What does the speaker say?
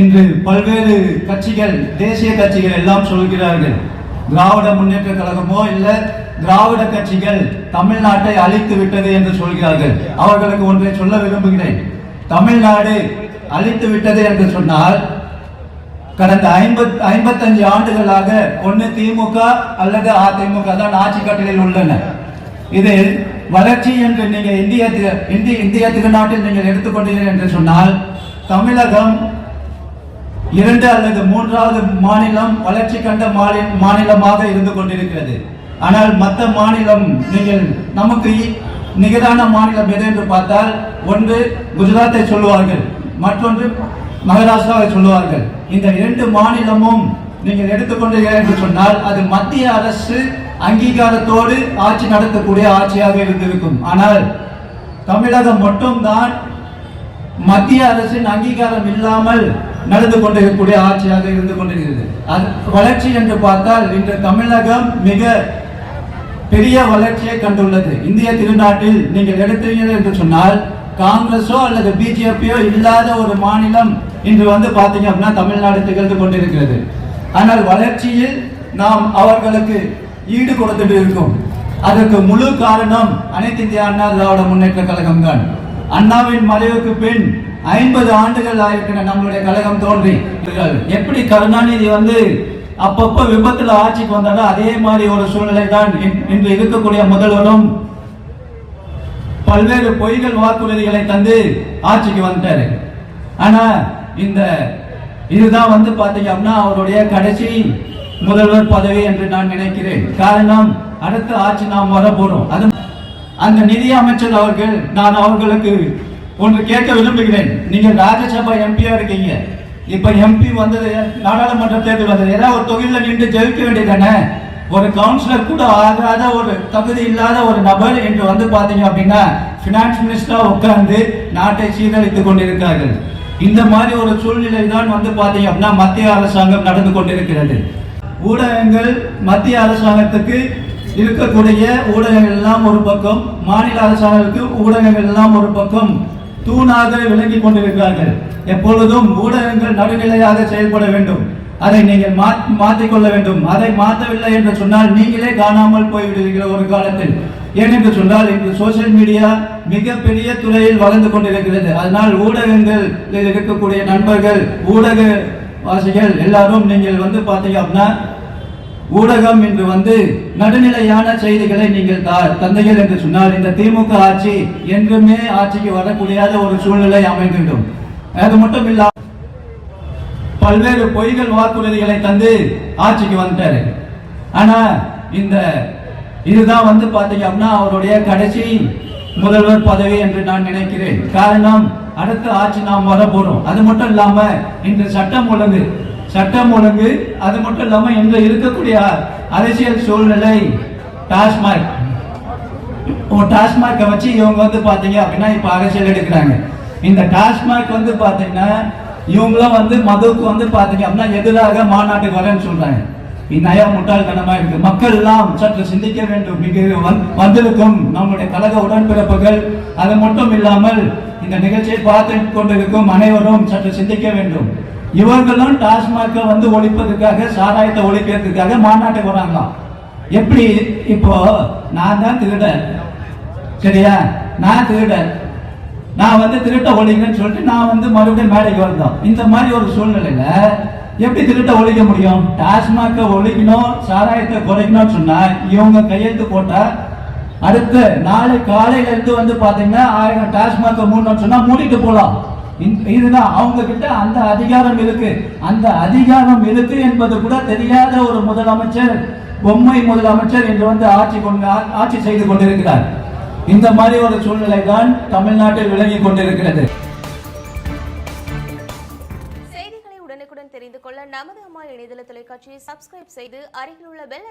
இன்று பல்வேறு கட்சிகள் தேசிய கட்சிகள் எல்லாம் சொல்கிறார்கள். திராவிட முன்னேற்ற கழகமோ இல்லை திராவிட கட்சிகள் தமிழ்நாட்டை அழித்து விட்டது என்று சொல்கிறார்கள். அவர்களுக்கு ஒன்றை சொல்ல விரும்புகிறேன். தமிழ்நாடு அழித்து விட்டது என்று சொன்னால் கடந்த ஐம்பத் ஐம்பத்தஞ்சு ஆண்டுகளாக ஒன்று திமுக அல்லது அதிமுக தான் ஆட்சி கட்டளையில் உள்ளன. இதில் வளர்ச்சி என்று நீங்கள் இந்திய இந்திய இந்திய திருநாட்டில் நீங்கள் எடுத்துக்கொண்டீர்கள் என்று சொன்னால் தமிழகம் இரண்டு அல்லது மூன்றாவது மாநிலம் வளர்ச்சி கண்ட மாநில மாநிலமாக இருந்து கொண்டிருக்கிறது. ஆனால் மற்ற மாநிலம் நீங்கள் நமக்கு நிகரான மாநிலம் எது என்று பார்த்தால் ஒன்று குஜராத்தை சொல்லுவார்கள் மற்றொன்று மகாராஷ்டிராவை சொல்லுவார்கள். இந்த இரண்டு மாநிலமும் நீங்கள் எடுத்துக்கொண்டீர்கள் என்று சொன்னால் அது மத்திய அரசு அங்கீகாரத்தோடு ஆட்சி நடத்தக்கூடிய ஆட்சியாக இருந்திருக்கும். ஆனால் தமிழகம் மட்டும்தான் மத்திய அரசின் அங்கீகாரம் இல்லாமல் நடந்து கொண்டிருக்கக்கூடிய ஆட்சியாக இருந்து கொண்டிருக்கிறது. அது வளர்ச்சி என்று பார்த்தால் இன்று தமிழகம் மிக பெரிய வளர்ச்சியை கண்டுள்ளது. இந்திய திருநாட்டில் நீங்கள் எடுத்தீர்கள் என்று சொன்னால் காங்கிரஸோ அல்லது பிஜேபியோ இல்லாத ஒரு மாநிலம் இன்று வந்து பார்த்தீங்க அப்படின்னா தமிழ்நாடு திகழ்ந்து கொண்டிருக்கிறது. ஆனால் வளர்ச்சியில் நாம் அவர்களுக்கு ஈடு கொடுத்துட்டு இருக்கோம். அதற்கு முழு காரணம் அனைத்து இந்திய அண்ணா திராவிட முன்னேற்ற கழகம் தான் அண்ணாவின் மறைவுக்கு பின் ஐம்பது ஆண்டுகள் ஆயிருக்கிற நம்மளுடைய கழகம் தோன்றி. எப்படி கருணாநிதி வந்து அப்பப்போ விபத்துல ஆட்சிக்கு வந்தாரோ அதே மாதிரி ஒரு சூழ்நிலை தான் இன்று இருக்கக்கூடிய முதல்வரும் பல்வேறு பொய்கள் வாக்குறுதிகளை தந்து ஆட்சிக்கு வந்துட்டாரு. ஆனா இந்த இதுதான் வந்து பாத்தீங்க அப்படின்னா அவருடைய கடைசி முதல்வர் பதவி என்று நான் நினைக்கிறேன். காரணம் அடுத்த ஆட்சி நாம் வர போறோம் அது அந்த நிதி அமைச்சர் அவர்கள் நான் அவர்களுக்கு ஒன்று கேட்க விரும்புகிறேன். நீங்க ராஜ்யசபா எம்பியா இருக்கீங்க. இப்ப எம்பி வந்தது நாடாளுமன்ற தேர்தல் வந்தது. ஏதாவது ஒரு தொகுதியில் நின்று ஜெயிக்க வேண்டியதானே ஒரு கவுன்சிலர் கூட ஆகாத ஒரு தகுதி இல்லாத ஒரு நபர் என்று வந்து பாத்தீங்க அப்படின்னா பினான்ஸ் மினிஸ்டரா உட்கார்ந்து நாட்டை சீரழித்துக் கொண்டிருக்கிறார்கள். இந்த மாதிரி ஒரு சூழ்நிலை தான் வந்து பாத்தீங்க அப்படின்னா மத்திய அரசாங்கம் நடந்து கொண்டிருக்கிறது. ஊடகங்கள் மத்திய அரசாங்கத்துக்கு இருக்கக்கூடிய ஊடகங்கள் எல்லாம் ஒரு பக்கம் மாநில அரசாங்கத்துக்கு ஊடகங்கள் எல்லாம் ஒரு பக்கம். தூணாக விளங்கி கொண்டிருக்கிறார்கள். எப்பொழுதும் ஊடகங்கள் நடுநிலையாக செயல்பட வேண்டும். அதை நீங்கள் மாற்றிக்கொள்ள வேண்டும். அதை மாற்றவில்லை என்று சொன்னால் நீங்களே காணாமல் போய்விடுகிற ஒரு காலத்தில். ஏனென்று சொன்னால் இன்று சோசியல் மீடியா மிகப்பெரிய துறையில் வளர்ந்து கொண்டிருக்கிறது. அதனால் ஊடகங்கள் இருக்கக்கூடிய நண்பர்கள் ஊடக வாசிகள் எல்லாரும் நீங்கள் வந்து பார்த்தீங்க அப்படின்னா ஊடகம் இன்று வந்து நடுநிலையான செய்திகளை நீங்கள் தந்தைகள் என்று சொன்னார் இந்த திமுக ஆட்சி என்றுமே ஆட்சிக்கு வரக்கூடியாத ஒரு சூழ்நிலை அமைந்துவிடும். அது மட்டும் இல்ல பல்வேறு பொய்கள் வாக்குறுதிகளை தந்து ஆட்சிக்கு வந்துட்டாரு. ஆனா இந்த இதுதான் வந்து பாத்தீங்க அப்படின்னா அவருடைய கடைசி முதல்வர் பதவி என்று நான் நினைக்கிறேன். காரணம் அடுத்த ஆட்சி நாம் வர போறோம் அது மட்டும் இல்லாம இன்று சட்டம் ஒழுங்கு சட்டம் ஒழுங்கு அது மட்டும் இல்லாம இன்று இருக்கக்கூடிய அரசியல் சூழ்நிலை டாஸ்மாக். டாஸ்மாகை வச்சு இவங்க வந்து பாத்தீங்க அப்படின்னா இப்ப அரசியல் எடுக்கிறாங்க. இந்த டாஸ்மாக் வந்து பாத்தீங்கன்னா இவங்களும் வந்து மதுவுக்கு வந்து பாத்தீங்க அப்படின்னா எதிராக மாநாட்டுக்கு வரேன்னு சொல்றாங்க. இந்நயா நயா முட்டாள்தனமா இருக்கு. மக்கள் எல்லாம் சற்று சிந்திக்க வேண்டும். மிக வந்திருக்கும் நம்முடைய கழக உடன்பிறப்புகள். அது மட்டும் இல்லாமல் இந்த நிகழ்ச்சியை பார்த்து கொண்டிருக்கும் அனைவரும் சற்று சிந்திக்க வேண்டும். இவர்களும் டாஸ்மாக வந்து ஒழிப்பதற்காக சாராயத்தை ஒழிக்கிறதுக்காக மாநாட்டுக்கு வராங்களாம் எப்படி? இப்போ நான் தான் திருடன். சரியா? நான் திருடன். நான் வந்து திருட்ட ஒழிங்கன்னு சொல்லிட்டு நான் வந்து மறுபடியும் மேடைக்கு வந்தோம். இந்த மாதிரி ஒரு சூழ்நிலையில எப்படி திருட்ட ஒழிக்க முடியும்? டாஸ்மாக ஒழிக்கணும் சாராயத்தை குறைக்கணும்னு சொன்னா இவங்க கையெழுத்து போட்டா அடுத்து நாளை காலையில இருந்து வந்து பாத்தீங்கன்னா ஆயிரம் டாஸ்மாக மூடணும்னு சொன்னா மூடிட்டு போலாம். இதுதான். அவங்க கிட்ட அந்த அதிகாரம் இருக்கு. அந்த அதிகாரம் இருக்கு என்பது கூட தெரியாத ஒரு முதலமைச்சர் பொம்மை முதலமைச்சர் என்று வந்து ஆட்சி கொண்டு ஆட்சி செய்து கொண்டிருக்கிறார். இந்த மாதிரி ஒரு சூழ்நிலை தான் தமிழ்நாட்டில் விளங்கி கொண்டிருக்கிறது. செய்திகளை உடனுக்குடன் தெரிந்து கொள்ள நமது அம்மா இணையதள தொலைக்காட்சியை சப்ஸ்கிரைப் செய்து அருகில் உள்ள பெல்